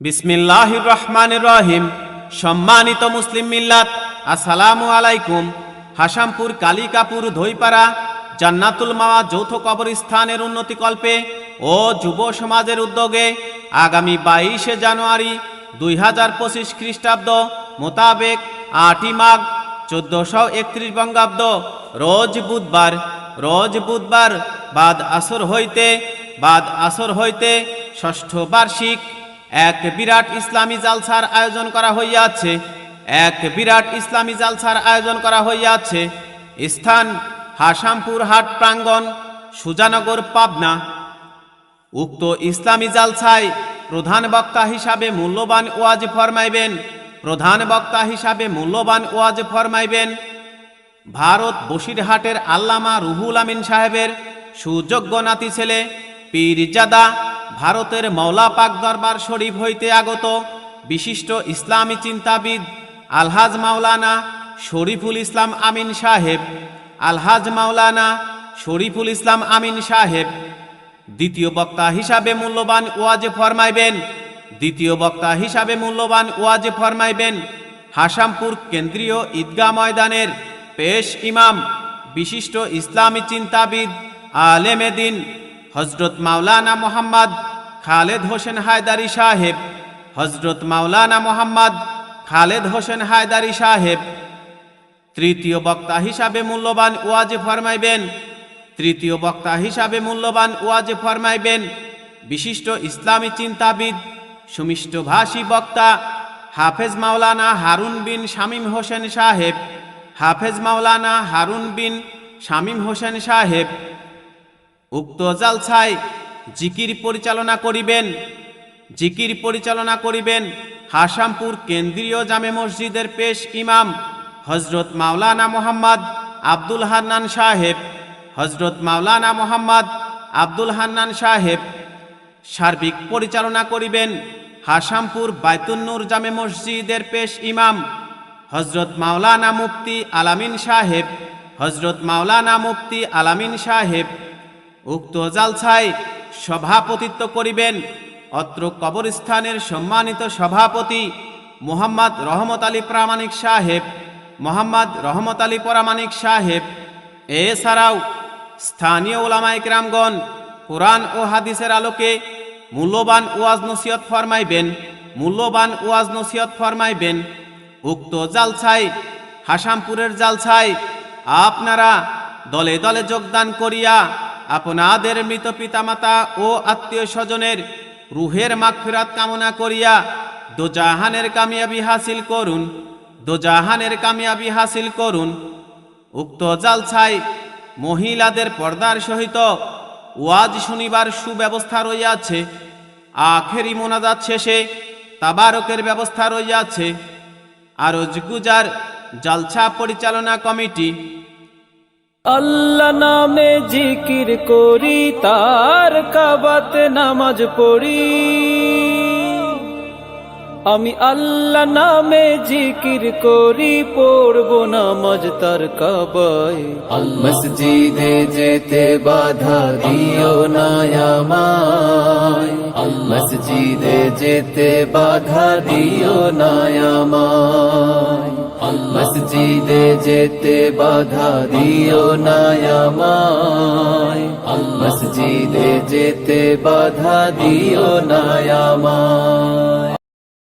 বিসমিল্লাহ রহমান রহিম। সম্মানিত মুসলিম মিল্লাত, আসসালামু আলাইকুম। হাসামপুর কালিকাপুর ধইপাড়া জান্নাতুল মাওয়া যৌথ কবরস্থানের উন্নতিকল্পে ও যুব সমাজের উদ্যোগে আগামী বাইশে জানুয়ারি দুই হাজার পঁচিশ খ্রিস্টাব্দ মোতাবেক আটই মাঘ চোদ্দশো একত্রিশ বঙ্গাব্দ, রোজ বুধবার। রোজ বুধবার বাদ আসর হইতে, বাদ আসর হইতে ষষ্ঠ বার্ষিক এক বিরাট ইসলামী জালসার আয়োজন করা হইয়াছে। এক বিরাট ইসলামী জালসার আয়োজন করা হইয়াছে। স্থান হাসামপুর হাট প্রাঙ্গণ, সুজানগর পাবনা। উক্ত ইসলামী জালসায় প্রধান বক্তা হিসাবে মূল্যবান ওয়াজ ফরমাইবেন, প্রধান বক্তা হিসাবে মূল্যবান ওয়াজ ফরমাইবেন ভারত বসিরহাটের আল্লামা রুহুল আমিন সাহেবের সুযোগ্য নাতি ছেলে পীরজাদা ভারতের মৌলা পাক দরবার শরীফ হইতে আগত বিশিষ্ট ইসলামী চিন্তাবিদ আলহাজ মাওলানা শরীফুল ইসলাম আমিন সাহেব। আলহাজ মাওলানা শরীফুল ইসলাম আমিন সাহেব। দ্বিতীয় বক্তা হিসাবে মূল্যবান ওয়াজে ফরমাইবেন। দ্বিতীয় বক্তা হিসাবে মূল্যবান ওয়াজে ফরমাইবেন হাসামপুর কেন্দ্রীয় ঈদগাহ ময়দানের পেশ ইমাম, বিশিষ্ট ইসলামী চিন্তাবিদ, আলেমে দিন হজরত মাওলানা মোহাম্মদ খালেদ হোসেন হায়দারি সাহেব, হজরত মাওলানা মোহাম্মদ খালেদ হোসেন হায়দারি সাহেব। তৃতীয় বক্তা হিসাবে মূল্যবান ওয়াজে ফরমাইবেন, তৃতীয় বক্তা হিসাবে মূল্যবান ওয়াজে ফরমাইবেন। বিশিষ্ট ইসলামী চিন্তাবিদ, সুমিষ্ট ভাষী বক্তা হাফেজ মাওলানা হারুন বিন শামীম হোসেন সাহেব, হাফেজ মাওলানা হারুন বিন শামীম হোসেন সাহেব। উক্ত জালসায় জিকির পরিচালনা করিবেন। জিকির পরিচালনা করিবেন হাসামপুর কেন্দ্রীয় জামে মসজিদের পেশ ইমাম হজরত মাওলানা মোহাম্মদ আব্দুল হান্নান সাহেব। হজরত মাওলানা মোহাম্মদ আব্দুল হান্নান সাহেব সার্বিক পরিচালনা করিবেন হাসামপুর বাইতুন্নুর জামে মসজিদের পেশ ইমাম হজরত মাওলানা মুফতি আলামিন সাহেব। হজরত মাওলানা মুফতি আলামিন সাহেব উক্ত জালসায় সভাপতিত্ব করিবেন অত্র কবরস্থানের সম্মানিত সভাপতি মোহাম্মদ রহমত আলী প্রামাণিক সাহেব, মোহাম্মদ রহমত আলী প্রামাণিক সাহেব। এছাড়াও স্থানীয় ওলামাইক রামগণ কোরআন ও হাদিসের আলোকে মূল্যবান ওয়াজ নসিয়ত ফরমাইবেন, মূল্যবান ওয়াজ নসিয়ত ফরমাইবেন। উক্ত জালসায় হাসামপুরের জালসায় আপনারা দলে দলে যোগদান করিয়া আপনাদের মৃত পিতামাতা ও আত্মীয় স্বজনের রুহের মাগফিরাত কামনা করিয়া দোজাহানের কামিয়াবি হাসিল করুন, দোজাহানের কামিয়াবি হাসিল করুন। উক্ত জালছাই মহিলাদের পর্দার সহিত ওয়াজ শুনিবার সুব্যবস্থা রইয়াছে, আখেরি মোনাজাত শেষে তাবারকের ব্যবস্থা রইয়াছে। আরজ গুজার জালসা পরিচালনা কমিটি আল্লাহ নামে জিকির করি, তার কাবাতে নামাজ পড়ি। আমি আল্লাহ নামে জিকির করি, পড়ব নামাজ তার কাবায়। মসজিদে যেতে বাধা দিও না আমায়। মসজিদে যেতে বাধা দিও না আমায়। মসজিদে যেতে বাধা দিও না আমায়। মসজিদে যেতে বাধা দিও না আমায়।